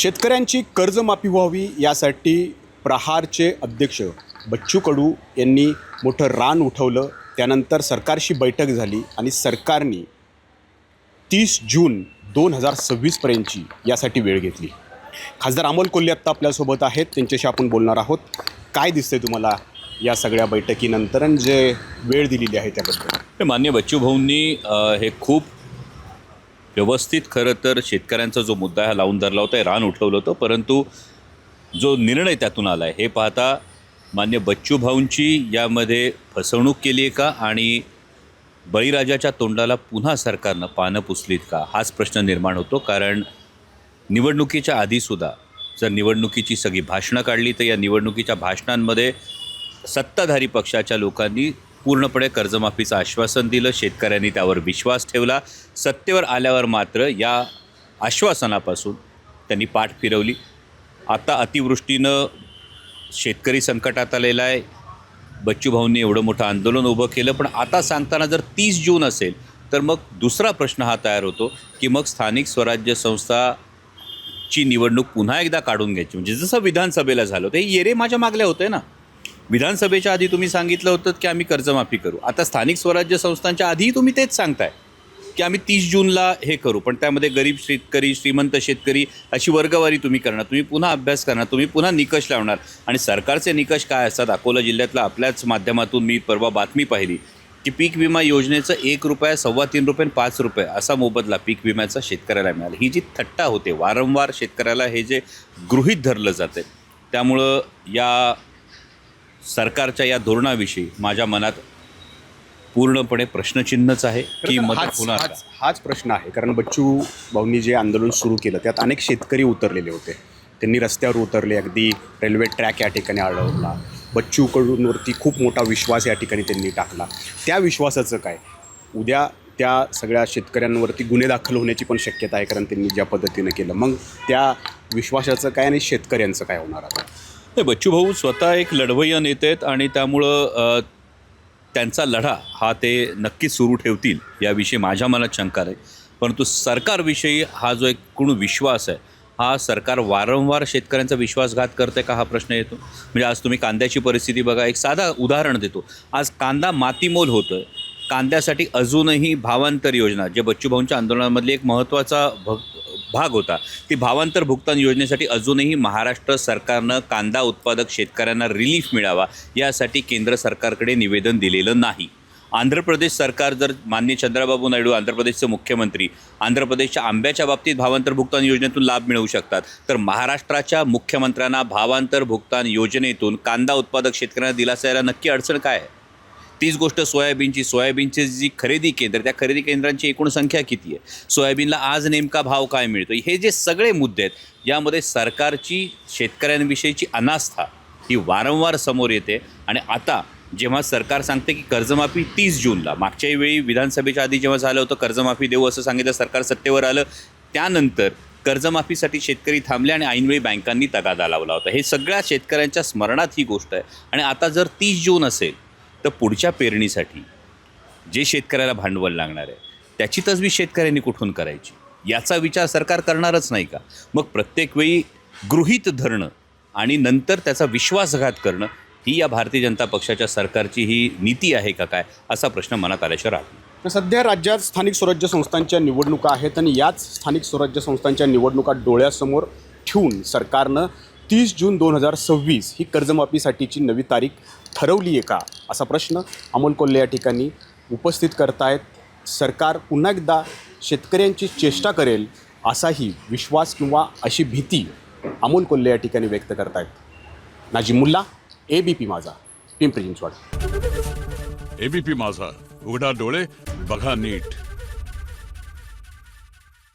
शेतकऱ्यांची कर्जमाफी व्हावी यासाठी प्रहारचे अध्यक्ष बच्चू कडू यांनी मोठं रान उठवलं. त्यानंतर सरकारशी बैठक झाली आणि सरकारने तीस जून दोन हजार सव्वीसपर्यंतची यासाठी वेळ घेतली. खासदार अमोल कोल्हे आत्ता आपल्यासोबत आहेत. त्यांच्याशी आपण बोलणार आहोत. काय दिसतंय तुम्हाला या सगळ्या बैठकीनंतर आणि जे वेळ दिलेली आहे त्याबद्दल? हे मान्य बच्चू भाऊंनी हे खूप व्यवस्थित खरं तर शेतकऱ्यांचा जो मुद्दा हा लावून धरला होता रान उठवलं होतं परंतु जो निर्णय त्यातून आला आहे हे पाहता मान्य बच्चू भाऊंची यामध्ये फसवणूक केली आहे का आणि बळीराजाच्या तोंडाला पुन्हा सरकारनं पानं पुसलीत का? हाच प्रश्न निर्माण होतो कारण निवडणुकीच्या आधीसुद्धा जर निवडणुकीची सगळी भाषणं काढली तर या निवडणुकीच्या भाषणांमध्ये सत्ताधारी पक्षाच्या लोकांनी पूर्णपणे कर्जमाफीचं आश्वासन दिलं. शेतकऱ्यांनी त्यावर विश्वास ठेवला. सत्तेवर आल्यावर मात्र या आश्वासनापासून त्यांनी पाठ फिरवली. आता अतिवृष्टीनं शेतकरी संकटात आलेला आहे. बच्चू भाऊंनी एवढं मोठं आंदोलन उभं केलं. पण आता सांगताना जर तीस जून असेल तर मग दुसरा प्रश्न हा तयार होतो की मग स्थानिक स्वराज्य संस्था ची निवडणूक पुन्हा एकदा काढून घ्यायची. म्हणजे जसं विधानसभेला झालं ते येरे माझ्या मागल्या होते ना. विधानसभेच्या आधी तुम्ही सांगितलं होतं की आम्ही कर्जमाफी करू. आता स्थानिक स्वराज्य संस्थांच्या आधीही तुम्ही तेच सांगताय की आम्ही तीस जूनला हे करू. पण त्यामध्ये गरीब शेतकरी श्रीमंत शेतकरी अशी वर्गवारी तुम्ही करणार. तुम्ही पुन्हा अभ्यास करणार. तुम्ही पुन्हा निकष लावणार. आणि सरकारचे निकष काय असतात? अकोला जिल्ह्यातल्या आपल्याच माध्यमातून मी परवा बातमी पाहिली की पीक विमा योजनेचं एक रुपया सव्वा तीन रुपये आणि पाच रुपये असा मोबदला पीक विम्याचा शेतकऱ्याला मिळाला. ही जी थट्टा होते वारंवार शेतकऱ्याला हे जे गृहीत धरलं जाते त्यामुळं या सरकारच्या या धोरणाविषयी माझ्या मनात पूर्णपणे प्रश्नचिन्हच आहे की मदत हाच होणार? हाच हाच प्रश्न आहे. कारण बच्चू भाऊंनी जे आंदोलन सुरू केलं त्यात अनेक शेतकरी उतरलेले होते. त्यांनी रस्त्यावर उतरले अगदी रेल्वे ट्रॅक या ठिकाणी अडवला बच्चू कडूंवरती खूप मोठा विश्वास या ठिकाणी त्यांनी टाकला. त्या विश्वासाचं काय? उद्या त्या सगळ्या शेतकऱ्यांवरती गुन्हे दाखल होण्याची पण शक्यता आहे कारण त्यांनी ज्या पद्धतीनं केलं. मग त्या विश्वासाचं काय आणि शेतकऱ्यांचं काय होणार आता? नाही बच्चू भाऊ स्वतः एक लढवय्या नेते आहेत आणि त्यामुळं त्यांचा लढा हा ते नक्कीच सुरू ठेवतील याविषयी माझ्या मनात शंका आहे परंतु सरकारविषयी हा जो एक एकूण विश्वास आहे हा सरकार वारंवार शेतकऱ्यांचा विश्वासघात करते का हा प्रश्न येतो? म्हणजे आज तुम्ही कांद्याची परिस्थिती बघा एक साधा उदाहरण देतो. आज कांदा मातीमोल होतो आहे कांद्यासाठी अजूनही भावांतर योजना जे बच्चूभाऊंच्या आंदोलनामधली एक महत्त्वाचा भग भाग होता. ती भावांतर भुगतान योजनेसाठी अजूनही महाराष्ट्र सरकारनं कांदा उत्पादक शेतकऱ्यांना रिलीफ मिळावा यासाठी केंद्र सरकारकडे निवेदन दिलेलं नाही. आंध्र प्रदेश सरकार जर मान्य चंद्राबाबू नायडू आंध्र प्रदेशचे मुख्यमंत्री आंध्र प्रदेशच्या आंब्याच्या बाबतीत भावांतर भुगतान योजनेतून लाभ मिळवू शकतात. तर महाराष्ट्राच्या मुख्यमंत्र्यांना भावांतर भुगतान योजनेतून कांदा उत्पादक शेतकऱ्यांना दिलासा यायला नक्की अडचण काय आहे? तीच गोष्ट सोयाबीनची. सोयाबीनची जी खरेदी केंद्र त्या खरेदी केंद्रांची एकूण संख्या किती आहे? सोयाबीनला आज नेमका भाव काय मिळतो हे जे सगळे मुद्दे आहेत यामध्ये सरकारची शेतकऱ्यांविषयीची अनास्था ही वारंवार समोर येते. आणि आता जेव्हा सरकार सांगते की कर्जमाफी तीस जूनला मागच्याही वेळी विधानसभेच्या आधी जेव्हा झालं होतं कर्जमाफी देऊ असं सांगितलं सरकार सत्तेवर आलं त्यानंतर कर्जमाफीसाठी शेतकरी थांबले आणि ऐनवेळी बँकांनी तगादा लावला होता. हे सगळ्या शेतकऱ्यांच्या स्मरणात ही गोष्ट आहे. आणि आता जर तीस जून असेल तर पुढच्या पेरणीसाठी जे शेतकऱ्याला भांडवल लागणार आहे त्याची तजवीज शेतकऱ्यांनी कुठून करायची? याचा विचार सरकार करणारच नाही का? मग प्रत्येक वेळी गृहीत धरणं आणि नंतर त्याचा विश्वासघात करणं ही या भारतीय जनता पक्षाच्या सरकारची ही नीती आहे का काय असा प्रश्न मनात आल्याशिवाय राहतो सध्या राज्यात स्थानिक स्वराज्य संस्थांच्या निवडणुका आहेत आणि याच स्थानिक स्वराज्य संस्थांच्या निवडणुका डोळ्यासमोर ठेवून सरकारनं तीस जून दोन हजार सव्वीस ही कर्जमाफीसाठीची नवी तारीख ठरवली आहे का? असा प्रश्न अमोल कोल्हे या ठिकाणी उपस्थित करतायत. सरकार पुन्हा एकदा शेतकऱ्यांची चेष्टा करेल असाही विश्वास किंवा अशी भीती अमोल कोल्हे या ठिकाणी व्यक्त करतायत. Naji Mulla A B P माझा पिंपरी चिंचवड. एबीपी माझा उघडा डोळे बघा नीट.